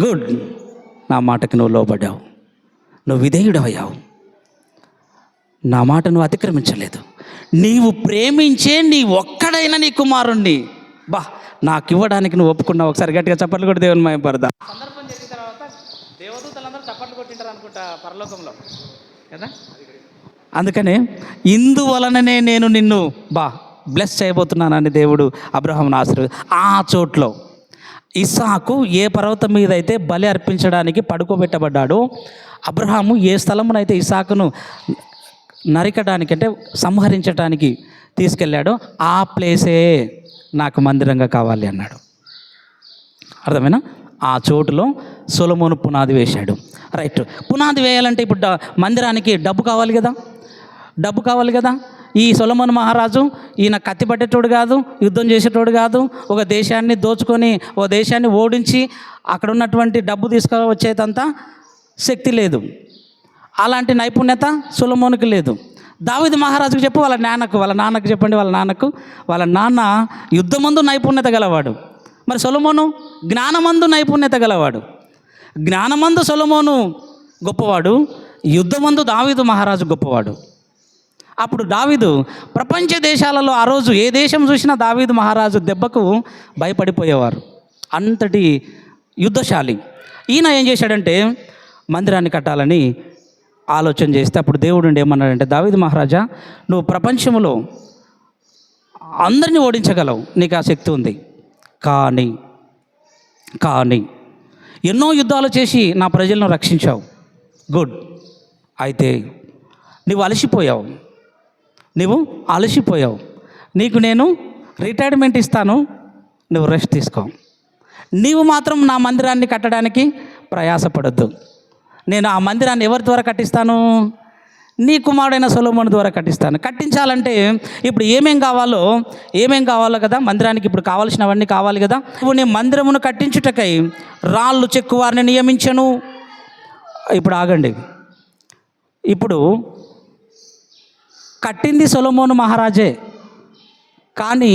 Good. నా మాటకి నువ్వు లోబడ్డావు. నువ్వు విధేయుడవయ్యావు. నా మాట నువ్వు అతిక్రమించలేదు. నీవు ప్రేమించే నీ ఒక్కడైన నీ కుమారుణ్ణి. బా నాకు ఇవ్వడానికి నువ్వు ఒప్పుకున్నావు. ఒకసారి గట్టిగా చప్పట్లు కూడా దేవుని మయం పడదా? సందర్భం జరిగిన తర్వాత దేవదూతలందరూ చప్పట్లు కొట్టింటారు అనుకుంటా పరలోకంలో. కదా? అందుకనే ఇందువలననే నేను నిన్ను బా బ్లెస్ చేయబోతున్నానని దేవుడు అబ్రహాంను ఆశ్రయ ఆ చోట్లో ఇస్సాకు ఏ పర్వతం మీద అయితే బలి అర్పించడానికి పడుకోబెట్టబడ్డాడో అబ్రహాము ఏ స్థలమునైతే ఇసాకును నరికడానికి అంటే సంహరించడానికి తీసుకెళ్ళాడో ఆ ప్లేసే నాకు మందిరంగా కావాలి అన్నాడు. అర్థమైనా? ఆ చోటులో సొలమోను పునాది వేశాడు. రైట్. పునాది వేయాలంటే ఇప్పుడు మందిరానికి డబ్బు కావాలి కదా? డబ్బు కావాలి కదా? ఈ సొలమన్ మహారాజు ఈయన కత్తి పట్టేటోడు కాదు యుద్ధం చేసేటోడు కాదు ఒక దేశాన్ని దోచుకొని ఒక దేశాన్ని ఓడించి అక్కడ ఉన్నటువంటి డబ్బు తీసుకువచ్చేదంతా శక్తి లేదు. అలాంటి నైపుణ్యత సులమోనికి లేదు. దావిది మహారాజుకు చెప్పు వాళ్ళ నాన్నకు వాళ్ళ నాన్నకు చెప్పండి వాళ్ళ నాన్నకు. వాళ్ళ నాన్న యుద్ధమందు నైపుణ్యత గలవాడు. మరి సొలమోను జ్ఞానమందు నైపుణ్యత గలవాడు. జ్ఞానమందు సొలమోను గొప్పవాడు యుద్ధమందు దావీదు మహారాజు గొప్పవాడు. అప్పుడు దావీదు ప్రపంచ దేశాలలో ఆ రోజు ఏ దేశం చూసినా దావీదు మహారాజు దెబ్బకు భయపడిపోయేవారు. అంతటి యుద్ధశాలి. ఈయన ఏం చేశాడంటే మందిరాన్ని కట్టాలని ఆలోచన చేస్తే అప్పుడు దేవుడు ఏమన్నాడంటే దావీదు మహారాజా నువ్వు ప్రపంచంలో అందరినీ ఓడించగలవు. నీకు ఆ శక్తి ఉంది. కానీ కానీ ఎన్నో యుద్ధాలు చేసి నా ప్రజలను రక్షించావు. గుడ్. అయితే నువ్వు అలసిపోయావు. నువ్వు అలసిపోయావు. నీకు నేను రిటైర్మెంట్ ఇస్తాను. నువ్వు రెస్ట్ తీసుకో. నీవు మాత్రం నా మందిరాన్ని కట్టడానికి ప్రయాసపడద్దు. నేను ఆ మందిరాన్ని ఎవరి ద్వారా కట్టిస్తాను? నీ కుమారుడైన సొలోమోని ద్వారా కట్టిస్తాను. కట్టించాలంటే ఇప్పుడు ఏమేం కావాలో ఏమేం కావాలో కదా మందిరానికి ఇప్పుడు కావాల్సినవన్నీ కావాలి కదా. నువ్వు నీ మందిరమును కట్టించుటకై రాళ్ళు చెక్కు వారిని నియమించను. ఇప్పుడు ఆగండి. ఇప్పుడు కట్టింది సొలమోను మహారాజే. కానీ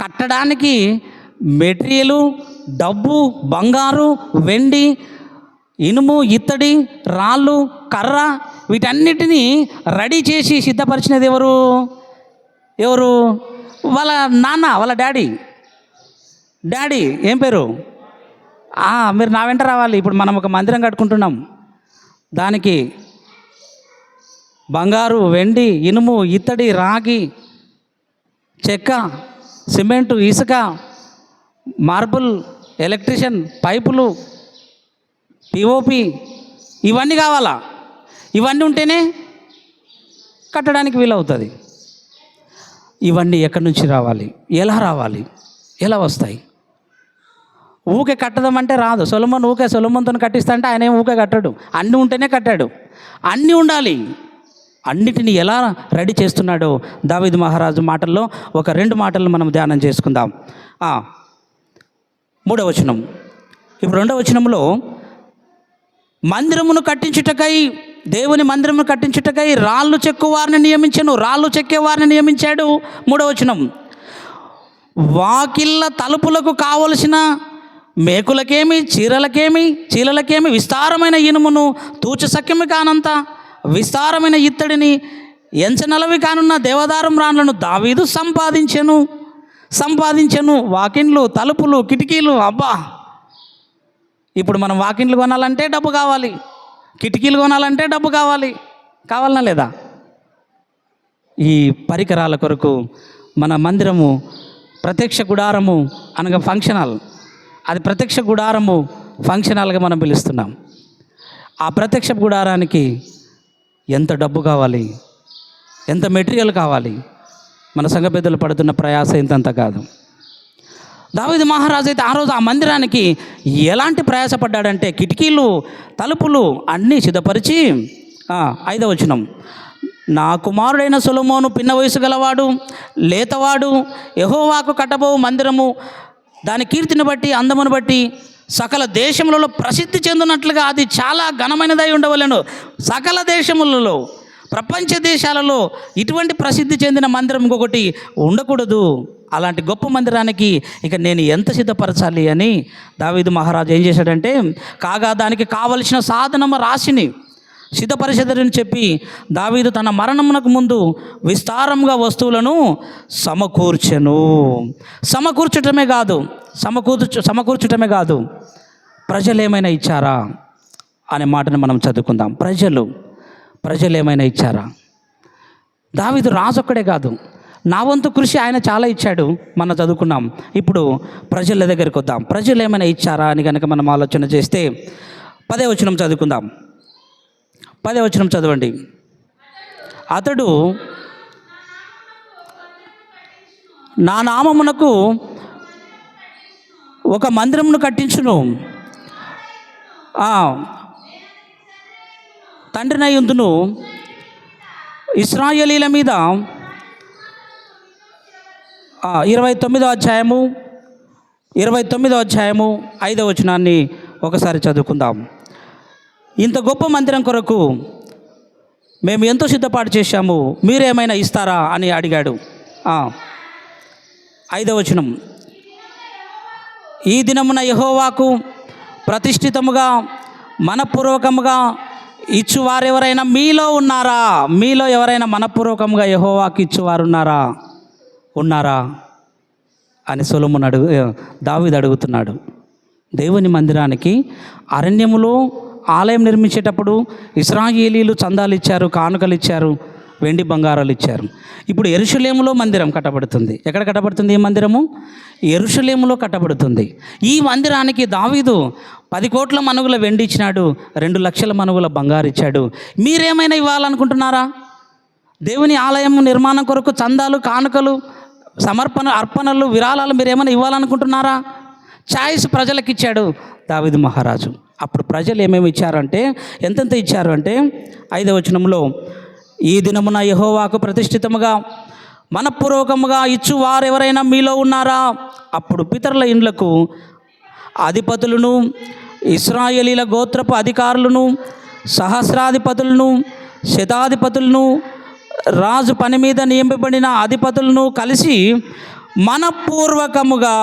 కట్టడానికి మెటీరియలు డబ్బు బంగారు వెండి ఇనుము ఇత్తడి రాళ్ళు కర్ర వీటన్నిటినీ రెడీ చేసి సిద్ధపరిచినది ఎవరు? ఎవరు? వాళ్ళ నాన్న వాళ్ళ డాడీ. డాడీ ఏం పేరు? మీరు నా వెంట రావాలి. ఇప్పుడు మనం ఒక మందిరం కట్టుకుంటున్నాం. దానికి బంగారు వెండి ఇనుము ఇత్తడి రాగి చెక్క సిమెంటు ఇసుక మార్బుల్ ఎలక్ట్రిషియన్ పైపులు పిఓపి ఇవన్నీ కావాలా? ఇవన్నీ ఉంటేనే కట్టడానికి వీలవుతుంది. ఇవన్నీ ఎక్కడి నుంచి రావాలి? ఎలా రావాలి? ఎలా వస్తాయి? ఊకే కట్టదామంటే రాదు. సొలమన్ ఊకే సొలమన్తో కట్టిస్తా అంటే ఆయన ఊకే కట్టడు. అన్నీ ఉంటేనే కట్టాడు. అన్నీ ఉండాలి. అన్నిటిని ఎలా రెడీ చేస్తున్నాడో దావిద్ మహారాజు మాటల్లో ఒక రెండు మాటలు మనం ధ్యానం చేసుకుందాం. మూడవ వచనం. ఇప్పుడు రెండవ వచనంలో మందిరమును కట్టించుటకై దేవుని మందిరమును కట్టించుటకై రాళ్ళు చెక్కు వారిని నియమించను రాళ్ళు చెక్కే వారిని నియమించాడు. మూడవ వచనం. వాకిళ్ళ తలుపులకు కావలసిన మేకులకేమి చీరలకేమి చీరలకేమి విస్తారమైన ఇనుమును తూచ సఖ్యమి కానంత విస్తారమైన ఇత్తడిని ఎంచనలవి కానున్న దేవదారం రాళ్ళను దావీదు సంపాదించెను. సంపాదించెను. వాకిండ్లు తలుపులు కిటికీలు అబ్బా! ఇప్పుడు మనం వాకిండ్లు కొనాలంటే డబ్బు కావాలి. కిటికీలు కొనాలంటే డబ్బు కావాలి. కావాలనా లేదా? ఈ పరికరాల కొరకు మన మందిరము ప్రత్యక్ష గుడారము అనగా ఫంక్షన్ హాల్ అది ప్రత్యక్ష గుడారము ఫంక్షన్ హాల్గా మనం పిలుస్తున్నాం. ఆ ప్రత్యక్ష గుడారానికి ఎంత డబ్బు కావాలి? ఎంత మెటీరియల్ కావాలి? మన సంఘ పెద్దలు పడుతున్న ప్రయాస ఇంతంత కాదు. దావేది మహారాజు అయితే ఆ రోజు ఆ మందిరానికి ఎలాంటి ప్రయాసపడ్డాడంటే కిటికీలు తలుపులు అన్నీ సిద్ధపరిచి ఐదవ వచనం. నా కుమారుడైన సులమోను పిన్న వయసు గలవాడు లేతవాడు యహోవాకు కట్టబో మందిరము దాని కీర్తిని బట్టి అందమును బట్టి సకల దేశములలో ప్రసిద్ధి చెందినట్లుగా అది చాలా ఘనమైనదై ఉండవలను. సకల దేశములలో ప్రపంచ దేశాలలో ఇటువంటి ప్రసిద్ధి చెందిన మందిరం ఇంకొకటి ఉండకూడదు. అలాంటి గొప్ప మందిరానికి ఇక నేను ఎంత సిద్ధపరచాలి అని దావీదు మహారాజు ఏం చేశాడంటే కాగా దానికి కావలసిన సాధనము రాశిని సిద్ధపరిషదని చెప్పి దావీదు తన మరణమునకు ముందు విస్తారంగా వస్తువులను సమకూర్చెను. సమకూర్చటమే కాదు సమకూర్చు సమకూర్చటమే కాదు. ప్రజలు ఏమైనా ఇచ్చారా అనే మాటను మనం చదువుకుందాం. ప్రజలు ప్రజలు ఏమైనా ఇచ్చారా? దావీదు రాజొక్కడే కాదు. నా వంతు కృషి ఆయన చాలా ఇచ్చాడు. మనం చదువుకున్నాం. ఇప్పుడు ప్రజల దగ్గరికి వద్దాం. ప్రజలు ఏమైనా ఇచ్చారా అని కనుక మనం ఆలోచన చేస్తే పదే వచనం చదువుకుందాం. పదే వచనం చదవండి. అతడు నా నామమునకు ఒక మందిరమును కట్టించును. ఆ, తండ్రినయ్యుందును ఇస్రాయలీల మీద ఇరవై తొమ్మిదో అధ్యాయము ఇరవై తొమ్మిదో అధ్యాయము ఐదవ వచనాన్ని ఒకసారి చదువుకుందాం. ఇంత గొప్ప మందిరం కొరకు మేము ఎంతో సిద్ధపాటు చేశాము. మీరేమైనా ఇస్తారా అని అడిగాడు. ఐదవచనం ఐదవ వచనం. ఈ దినమున యహోవాకు ప్రతిష్ఠితముగా మనపూర్వకముగా ఇచ్చువారెవరైనా మీలో ఉన్నారా? మీలో ఎవరైనా మనపూర్వకంగా యహోవాకు ఇచ్చువారు ఉన్నారా? ఉన్నారా అని సొలమును అడుగు దావిది అడుగుతున్నాడు. దేవుని మందిరానికి అరణ్యములో ఆలయం నిర్మించేటప్పుడు ఇస్రాయేలీలు చందాలు ఇచ్చారు కానుకలు ఇచ్చారు వెండి బంగారాలు ఇచ్చారు ఇప్పుడు ఎరుషులేములో మందిరం కట్టబడుతుంది. ఎక్కడ కట్టబడుతుంది ఈ మందిరము? ఎరుషులేములో కట్టబడుతుంది. ఈ మందిరానికి దావీదు పది కోట్ల మనుగుల వెండి ఇచ్చినాడు రెండు లక్షల మనుగుల బంగారు ఇచ్చాడు మీరేమైనా ఇవ్వాలనుకుంటున్నారా? దేవుని ఆలయం నిర్మాణం కొరకు చందాలు కానుకలు సమర్పణ అర్పణలు విరాళాలు మీరు ఏమైనా ఇవ్వాలనుకుంటున్నారా? ఛాయిస్ ప్రజలకు ఇచ్చాడు దావిదు మహారాజు. అప్పుడు ప్రజలు ఏమేమి ఇచ్చారంటే ఎంతెంత ఇచ్చారు అంటే ఐదవ వచనంలో ఈ దినమున యహోవాకు ప్రతిష్ఠితముగా మనపూర్వకముగా ఇచ్చు వారెవరైనా మీలో ఉన్నారా? అప్పుడు పితరుల ఇండ్లకు అధిపతులను ఇస్రాయేలీల గోత్రపు అధికారులను సహస్రాధిపతులను శతాధిపతులను రాజు పని మీద నియమింపబడిన అధిపతులను కలిసి మనపూర్వకముగా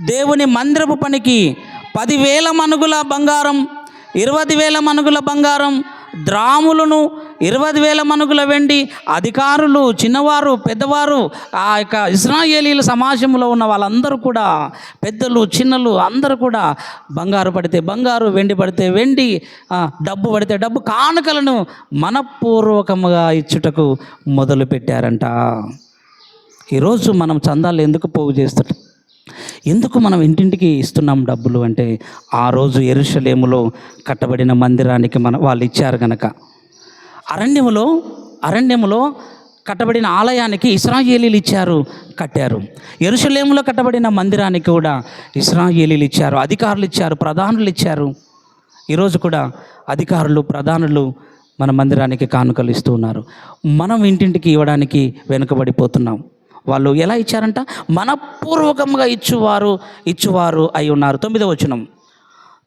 దేవుని మందిరపు పనికి పదివేల మనుగుల బంగారం ఇరవై వేల మనుగుల బంగారం ద్రాములను ఇరవై వేల మనుగుల వెండి అధికారులు చిన్నవారు పెద్దవారు ఆ యొక్క ఇస్రాయేలీల సమాజంలో ఉన్న వాళ్ళందరూ కూడా పెద్దలు చిన్నలు అందరూ కూడా బంగారు పడితే బంగారు వెండి పడితే వెండి డబ్బు పడితే డబ్బు కానుకలను మనపూర్వకముగా ఇచ్చుటకు మొదలు పెట్టారంట ఈరోజు మనం చందాలు ఎందుకు పోగు చేస్తుంటాం? ఎందుకు మనం ఇంటింటికి ఇస్తున్నాం డబ్బులు అంటే ఆ రోజు ఎరుషలేములో కట్టబడిన మందిరానికి మన వాళ్ళు ఇచ్చారు గనక. అరణ్యములో అరణ్యములో కట్టబడిన ఆలయానికి ఇస్రాయేలీలు ఇచ్చారు కట్టారు. ఎరుషలేములో కట్టబడిన మందిరానికి కూడా ఇస్రాయేలీలు ఇచ్చారు అధికారులు ఇచ్చారు ప్రధానులు ఇచ్చారు. ఈరోజు కూడా అధికారులు ప్రధానులు మన మందిరానికి కానుకలు ఇస్తూ ఉన్నారు. మనం ఇంటింటికి ఇవ్వడానికి వెనుకబడిపోతున్నాం. వాళ్ళు ఎలా ఇచ్చారంట? మనపూర్వకంగా ఇచ్చువారు ఇచ్చువారు అయి ఉన్నారు. తొమ్మిదో వచనం.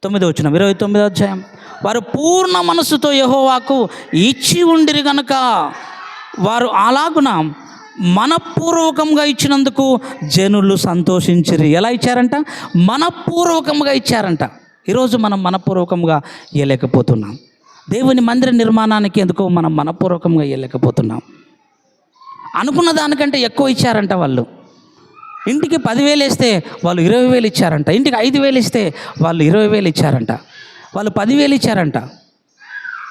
తొమ్మిదో వచనం. ఇరవై తొమ్మిదో అధ్యాయం. వారు పూర్ణ మనస్సుతో యహోవాకు ఇచ్చి ఉండిరి గనుక వారు అలాగున మనపూర్వకంగా ఇచ్చినందుకు జనులు సంతోషించిరి. ఎలా ఇచ్చారంట? మనపూర్వకంగా ఇచ్చారంట. ఈరోజు మనం మనపూర్వకంగా ఇవ్వలేకపోతున్నాం దేవుని మందిర నిర్మాణానికి ఎందుకో మనం మనపూర్వకంగా ఇవ్వలేకపోతున్నాం అనుకున్న దానికంటే ఎక్కువ ఇచ్చారంట వాళ్ళు. ఇంటికి పదివేలు ఇస్తే వాళ్ళు ఇరవై వేలు ఇచ్చారంట. ఇంటికి ఐదు వేలు ఇస్తే వాళ్ళు ఇరవై వేలు ఇచ్చారంట. వాళ్ళు పదివేలు ఇచ్చారంట.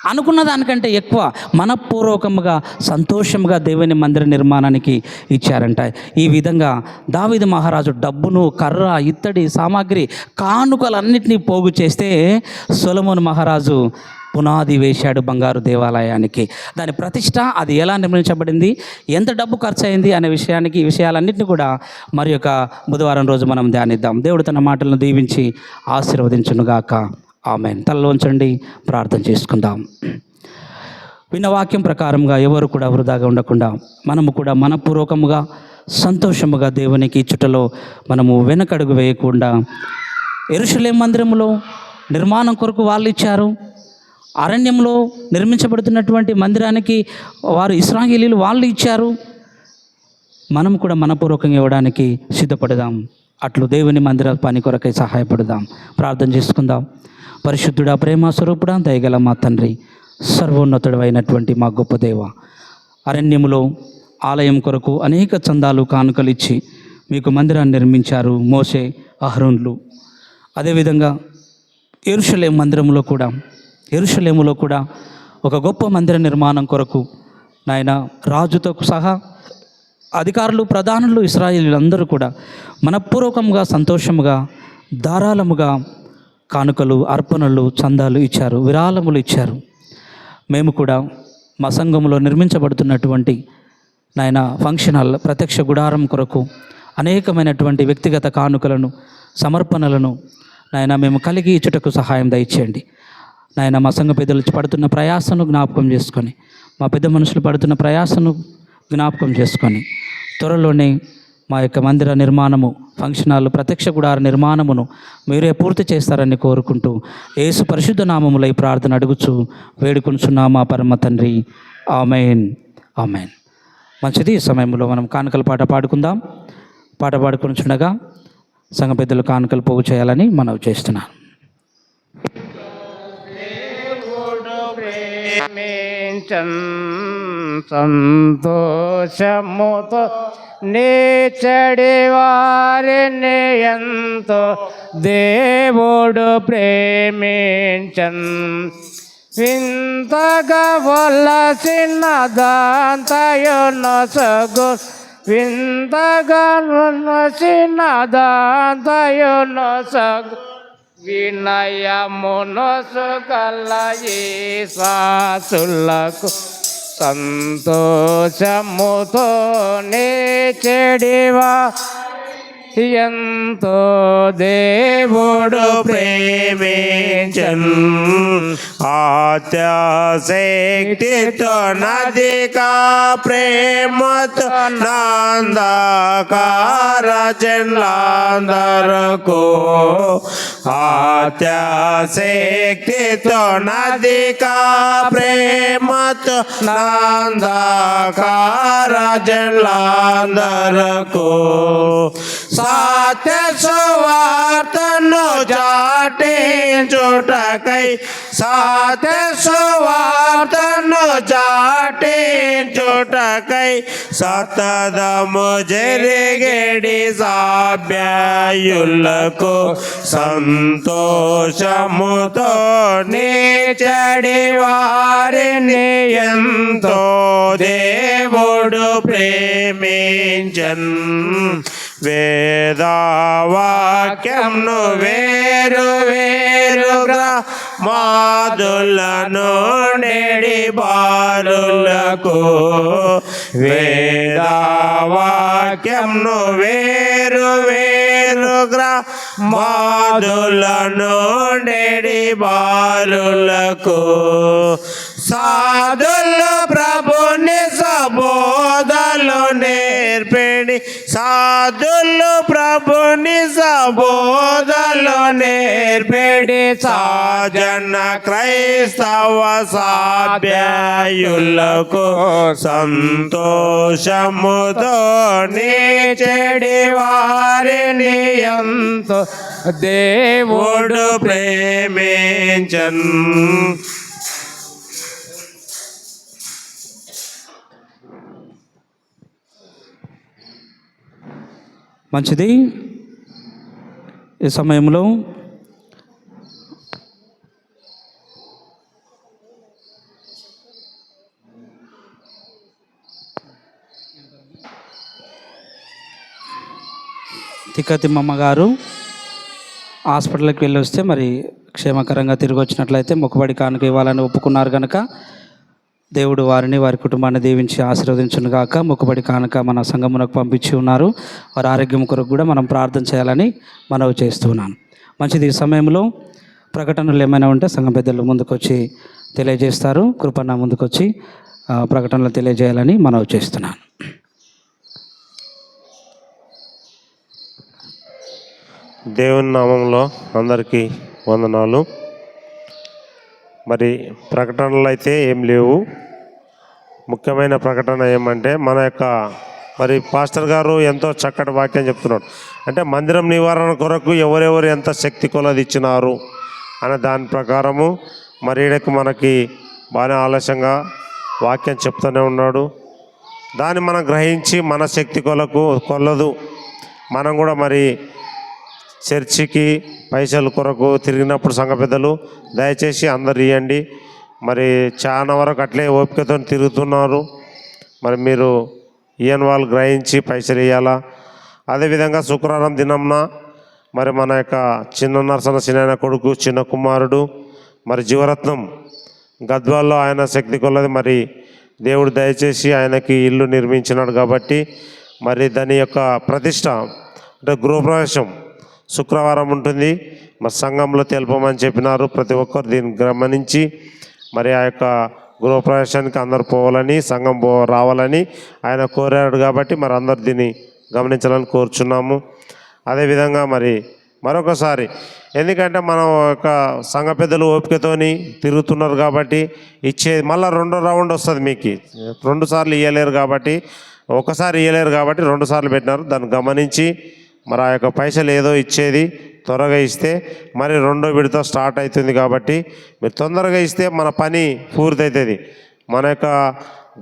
అనుకున్న దానికంటే ఎక్కువ మనపూర్వకముగా సంతోషంగా దేవుని మందిర నిర్మాణానికి ఇచ్చారంట. ఈ విధంగా దావిద మహారాజు డబ్బును కర్ర ఇత్తడి సామాగ్రి కానుకలన్నింటినీ పోగు చేస్తే సొలమోన్ మహారాజు పునాది వేశాడు బంగారు దేవాలయానికి. దాని ప్రతిష్ట అది ఎలా నిర్మించబడింది? ఎంత డబ్బు ఖర్చు అయింది అనే విషయానికి ఈ విషయాలన్నింటినీ కూడా మరి యొక్క బుధవారం రోజు మనం ధ్యానిద్దాం. దేవుడు తన మాటలను దీవించి ఆశీర్వదించునుగాక. ఆమె తలలోంచండి ప్రార్థన చేసుకుందాం. విన్న వాక్యం ప్రకారంగా ఎవరు కూడా వృధాగా ఉండకుండా మనము కూడా మనపూర్వకముగా సంతోషముగా దేవునికి చుట్టలో మనము వెనకడుగు వేయకుండా ఎరుషులే మందిరములో నిర్మాణం కొరకు వాళ్ళు ఇచ్చారు. అరణ్యంలో నిర్మించబడుతున్నటువంటి మందిరానికి వారు ఇస్రాంగిలీలు వాళ్ళు ఇచ్చారు. మనం కూడా మనపూర్వకంగా ఇవ్వడానికి సిద్ధపడదాం. అట్లు దేవుని మందిర పని కొరకై సహాయపడదాం. ప్రార్థన చేసుకుందాం. పరిశుద్ధుడా ప్రేమ స్వరూపుడా దయగల మా తండ్రి సర్వోన్నతుడు అయినటువంటి మా గొప్ప దేవ అరణ్యములో ఆలయం కొరకు అనేక చందాలు కానుకలు ఇచ్చి మీకు మందిరాన్ని నిర్మించారు మోసే అహరోన్లు. అదేవిధంగా ఎరుషలేం మందిరంలో కూడా ఎరుషలేములో కూడా ఒక గొప్ప మందిర నిర్మాణం కొరకు నాయన రాజుతో సహా అధికారులు ప్రధానులు ఇస్రాయిలందరూ కూడా మనపూర్వకంగా సంతోషముగా ధారాళముగా కానుకలు అర్పణలు చందాలు ఇచ్చారు విరాళములు ఇచ్చారు. మేము కూడా మా సంఘంలో నిర్మించబడుతున్నటువంటి నాయన ఫంక్షన్ హాల్ ప్రత్యక్ష గుడారం కొరకు అనేకమైనటువంటి వ్యక్తిగత కానుకలను సమర్పణలను నాయన మేము కలిగి ఇచ్చుటకు సహాయం దయచేయండి. నాయన మా సంఘ పెద్దలు పడుతున్న ప్రయాసను జ్ఞాపకం చేసుకొని మా పెద్ద మనుషులు పడుతున్న ప్రయాసను జ్ఞాపకం చేసుకొని త్వరలోనే మా యొక్క మందిర నిర్మాణము ఫంక్షన్ హాల్ ప్రత్యక్ష గుడార నిర్మాణమును మీరే పూర్తి చేస్తారని కోరుకుంటూ యేసు పరిశుద్ధ నామములో ఈ ప్రార్థన అడుగుచు వేడుకొనుచున్నామా పరమ తండ్రి. ఆమెన్. ఆమెన్. మంచిది ఈ సమయంలో మనం కానుకల పాట పాడుకుందాం. పాట పాడుకొనిచుండగా సంఘ పెద్దలు కానుకలు పోగు చేయాలని మనవి చేస్తున్నాను. ప్రేమించన్ సంతోషముతో నేచడి వారిని ఎంతో దేవుడు ప్రేమించన్. వింతగా వలసిన దాంతయును సగు వింతగా నొసిన దాంతయును సగు. వినయమునసు కల యేసులకు సంతోషముతో నే చెడివా. ఎంతో దేవుడు ప్రేమించన్. आत्यासेक्तित नदी का प्रेम तो को आत्यासेक्तित नदी का प्रेम तो नंदकार जिलांदर को सात्य सुवार्तन जाटे चुटकई सा సత్య సువార్తను చాటించుటకై సతదము జరిగేడి సాభ్యాయులకు సంతోషముతో నీచడి వారిని ఎంతో దేవుడు ప్రేమించన్. వేదావాక్యంను వేరు వేరుగా మాదులను నేడి బాలులకు వేదావాక్యంను వేరు వేరు గ్రా మాదులను నేడి బాలులకు సాధులు ప్రభుని సబోధలు నేర్పిడి సాధులు ప్రభుని సబోధలు నేర్పిడి సాజన క్రైస్తవ సాభ్యాయులకు సంతోషముతో నీచెడి వారిని ఎంతో దేవుడు ప్రేమించన్. మంచిది. ఈ సమయంలో తిక్కతిమ్మమ్మ గారు హాస్పిటల్కి వెళ్ళి వస్తే మరి క్షేమకరంగా తిరిగి వచ్చినట్లయితే మొక్కుబడి కానుక ఇవ్వాలని ఒప్పుకున్నారు కనుక దేవుడు వారిని వారి కుటుంబాన్ని దీవించి ఆశీర్వదించును గాక మొక్కుబడి కానుక మన సంఘమునకు పంపించి ఉన్నారు. వారి ఆరోగ్యం కొరకు కూడా మనం ప్రార్థన చేయాలని మనవి చేస్తున్నాను మంచిది ఈ సమయంలో. ప్రకటనలు ఏమైనా ఉంటే సంఘం పెద్దలు ముందుకొచ్చి తెలియజేస్తారు. కృపన్న ముందుకొచ్చి ప్రకటనలు తెలియజేయాలని మనవి చేస్తున్నాను. దేవుని నామంలో అందరికీ వందనాలు. మరి ప్రకటనలు అయితే ఏం లేవు. ముఖ్యమైన ప్రకటన ఏమంటే మన యొక్క మరి పాస్టర్ గారు ఎంతో చక్కటి వాక్యం చెప్తున్నాడు. అంటే మందిరం నివారణ కొరకు ఎవరెవరు ఎంత శక్తి కొలది ఇచ్చినారు అనే దాని ప్రకారము మరి ఈడకు మనకి బాగానే ఆలస్యంగా వాక్యం చెప్తూనే ఉన్నాడు. దాన్ని మనం గ్రహించి మన శక్తి కొలకు కొల్లదు. మనం కూడా మరి చర్చికి పైసల కొరకు తిరిగినప్పుడు సంఘ పెద్దలు దయచేసి అందరు ఇవ్వండి మరి చాలా వరకు అట్లే ఓపికతో తిరుగుతున్నారు. మరి మీరు ఇయన్ వాళ్ళు గ్రహించి పైసలు ఇవ్వాలా అదేవిధంగా శుక్రవారం దినంన మరి మన యొక్క చిన్న నరసన సినాయన కొడుకు చిన్న కుమారుడు మరి జీవరత్నం గద్వాల్లో ఆయన శక్తి కొలది. మరి దేవుడు దయచేసి ఆయనకి ఇల్లు నిర్మించినాడు కాబట్టి మరి దాని యొక్క ప్రతిష్ట అంటే గృహప్రవేశం శుక్రవారం ఉంటుంది. మరి సంఘంలో తెలపమని చెప్పినారు. ప్రతి ఒక్కరు దీన్ని గమనించి మరి ఆ యొక్క గృహప్రవేశానికి అందరు పోవాలని సంఘం పో రావాలని ఆయన కోరాడు కాబట్టి మరి అందరు దీన్ని గమనించాలని కోరుచున్నాము. అదేవిధంగా మరి మరొకసారి ఎందుకంటే మనం ఒక సంఘ పెద్దలు ఓపికతోని తిరుగుతున్నారు కాబట్టి ఇచ్చేది మళ్ళీ రెండో రౌండ్ వస్తుంది మీకు. రెండు సార్లు ఇవ్వలేరు కాబట్టి ఒకసారి ఇవ్వలేరు కాబట్టి రెండు సార్లు పెట్టినారు. దాన్ని గమనించి మరి ఆ యొక్క పైసలు ఏదో ఇచ్చేది త్వరగా ఇస్తే మరి రెండో విడత స్టార్ట్ అవుతుంది కాబట్టి మీరు తొందరగా ఇస్తే మన పని పూర్తవుతుంది. మన యొక్క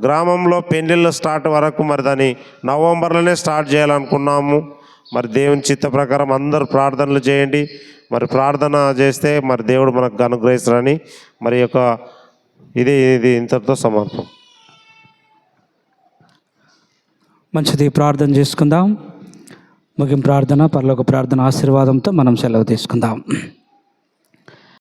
గ్రామంలో పెళ్ళిళ్ళు స్టార్ట్ వరకు మరి దాన్ని నవంబర్లోనే స్టార్ట్ చేయాలనుకున్నాము. మరి దేవుని చిత్త ప్రకారం అందరు ప్రార్థనలు చేయండి. మరి ప్రార్థన చేస్తే మరి దేవుడు మనకు అనుగ్రహిస్తారని మరి యొక్క ఇది ఇది ఇంతటితో సమర్పం మంచిది ప్రార్థన చేసుకుందాం. ముగింపు ప్రార్థన పర్లోక ప్రార్థన ఆశీర్వాదంతో మనం సెలవు తీసుకుందాం.